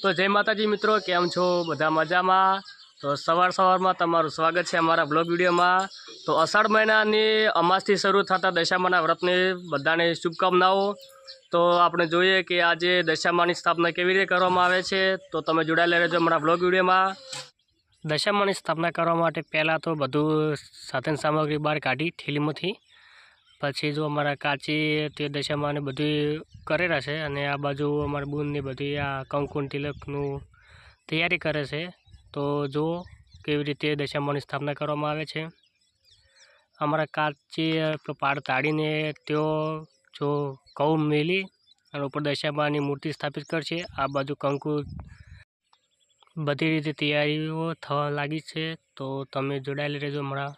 તો જય માતાજી મિત્રો, કેમ છો? બધા મજામાં? તો સવાર સવારમાં તમારું સ્વાગત છે અમારા બ્લોગ વિડીયોમાં. તો અષાઢ મહિનાની અમાસથી શરૂ થતા દશામાના વ્રતની બધાને શુભકામનાઓ. તો આપણે જોઈએ કે આજે દશામાની સ્થાપના કેવી રીતે કરવામાં આવે છે. તો તમે જોડાયેલા રહેજો અમારા બ્લોગ વિડીયોમાં. દશામાની સ્થાપના કરવા માટે પહેલાં તો બધું સાધન સામગ્રી બહાર કાઢી, થેલીમાંથી પછી જો અમારા કાચી તે દશામાં બધું કરેલા છે અને આ બાજુ અમારા બૂનની બધી આ કંકુન તિલકનું તૈયારી કરે છે, તો જુઓ કેવી રીતે દશામાની સ્થાપના કરવામાં આવે છે. અમારા કાચી પાડ તાળીને તેઓ જો ઘઉં મેલી અને ઉપર દશામાની મૂર્તિ સ્થાપિત કરશે, આ બાજુ કંકુ બધી રીતે તૈયારીઓ થવા લાગી છે, તો તમે જોડાયેલી રહેજો અમારા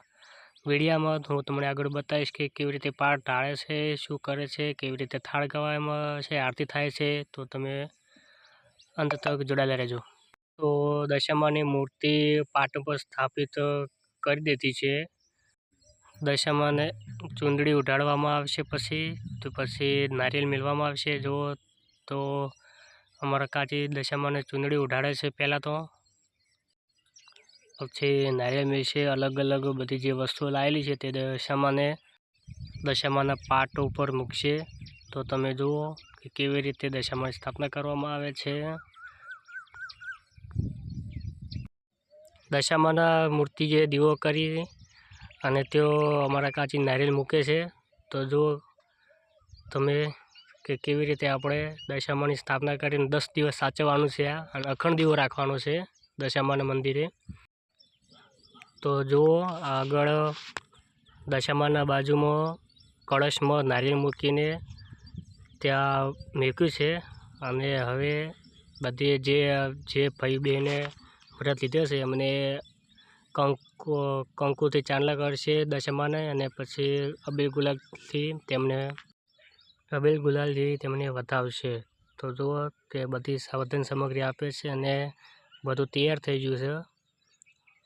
વિડીયામાં હું તમને આગળ બતાવીશ કે કેવી રીતે પાઠ ટાળે છે, શું કરે છે, કેવી રીતે થાળ ગવામાં છે, આરતી થાય છે, તો તમે અંત તક જોડાયેલા રહેજો. તો દશામાની મૂર્તિ પાટ પર સ્થાપિત કરી દેતી છે. દશામાને ચૂંદડી ઉઢાડવામાં આવશે પછી, તો પછી નારિયેલ મેળવામાં આવશે. જો તો અમારા કાચી દશામાને ચૂંદડી ઉઢાડે છે પહેલાં તો. પછી નારિયેળ મેળશે અલગ અલગ બધી જે વસ્તુઓ લાવેલી છે તે દશામાને, દશામાના પાટ ઉપર મૂકશે. તો તમે જુઓ કે કેવી રીતે દશામાની સ્થાપના કરવામાં આવે છે. દશામાના મૂર્તિ જે દીવો કરી અને તેઓ અમારા કાચી નારિયેળ મૂકે છે. તો જુઓ તમે કે કેવી રીતે આપણે દશામાની સ્થાપના કરીને દસ દિવસ સાચવવાનું છે અને અખંડ દીવો રાખવાનો છે દશામાના મંદિરે. તો જુઓ, આગળ દશામાના બાજુમાં કળશમાં નારિયેળ મૂકીને ત્યાં મૂક્યું છે. અને હવે બધી જે જે ભાઈ બહેને વ્રત લીધો છે, એમને કંકુ, કંકુથી ચાંદલા કરશે દશામાને અને પછી અબીલ ગુલાલથી તેમને, અબીલ ગુલાલથી તેમને વધાવશે તો જુઓ તે બધી સાવધાન સામગ્રી આપે છે અને બધું તૈયાર થઈ ગયું છે.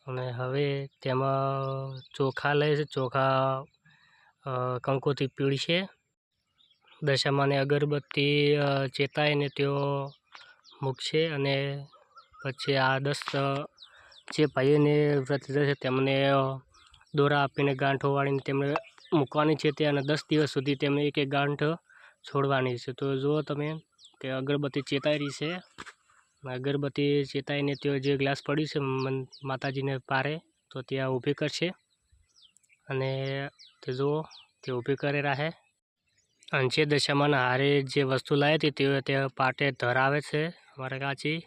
અને હવે તેમાં ચોખા લે છે. ચોખા કંકોથી પીળશે. દશામાને અગરબત્તી ચેતાઈને તેઓ મૂકશે અને પછી આ દસ જે ભાઈઓને વ્રત લીધો છે તેમને દોરા આપીને, ગાંઠો વાળીને તેમને મૂકવાની છે તે અને દસ દિવસ સુધી તેમને એક એક ગાંઠ છોડવાની છે. તો જુઓ તમે કે અગરબત્તી ચેતાઈ રહી છે. અગરબત્તી ચેતાઈને તેઓ જે ગ્લાસ પડ્યું છે માતાજીને પારે, તો ત્યાં ઊભી કરશે. અને તે જુઓ, તે ઊભી કરી રાહે અંશે દશામાં હારે જે વસ્તુ લાવી હતી, તેઓ તે પાટે ધરાવે છે, અમારા કાચી.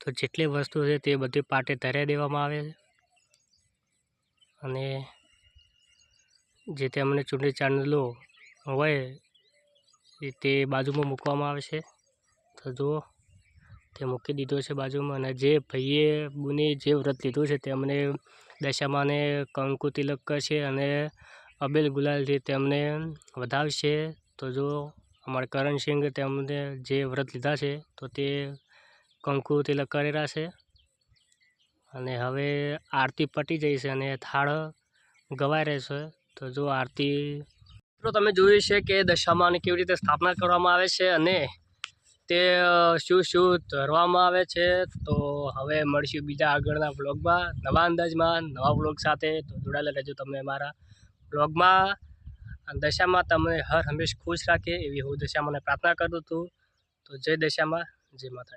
તો જેટલી વસ્તુ છે તે બધી પાટે ધરાવી દેવામાં આવે છે. અને જે તેમને ચૂંટણી ચાંદલો હોય તે બાજુમાં મૂકવામાં આવે છે. તો જુઓ તે મૂકી દીધો છે બાજુમાં અને જે ભાઈએ બુને જે વ્રત લીધું છે તેમને દશામાને કંકુ તિલક કરશે અને અબેલ ગુલાલથી તેમને વધાવશે. તો જો અમારા કરણસિંહ તેમને જે વ્રત લીધા છે, તો તે કંકુ તિલક કરેલા છે. અને હવે આરતી પટી જઈ છે અને થાળ ગવાઈ રહેશે તો જો આરતી મિત્રો, તમે જોયું છે કે દશામાની કેવી રીતે સ્થાપના કરવામાં આવે છે અને તે શું શું ધરવામાં આવે છે? તો હવે મળશું બીજા આગળના બ્લોગમાં નવા અંદાજમાં, નવા બ્લોગ સાથે. તો જોડાયેલા રહેજો તમે મારા બ્લોગમાં દશામાં તમને હર હંમેશ ખુશ રાખે એવી હું દશામાને પ્રાર્થના કરું છું. તો જય દશામાં. જય માતા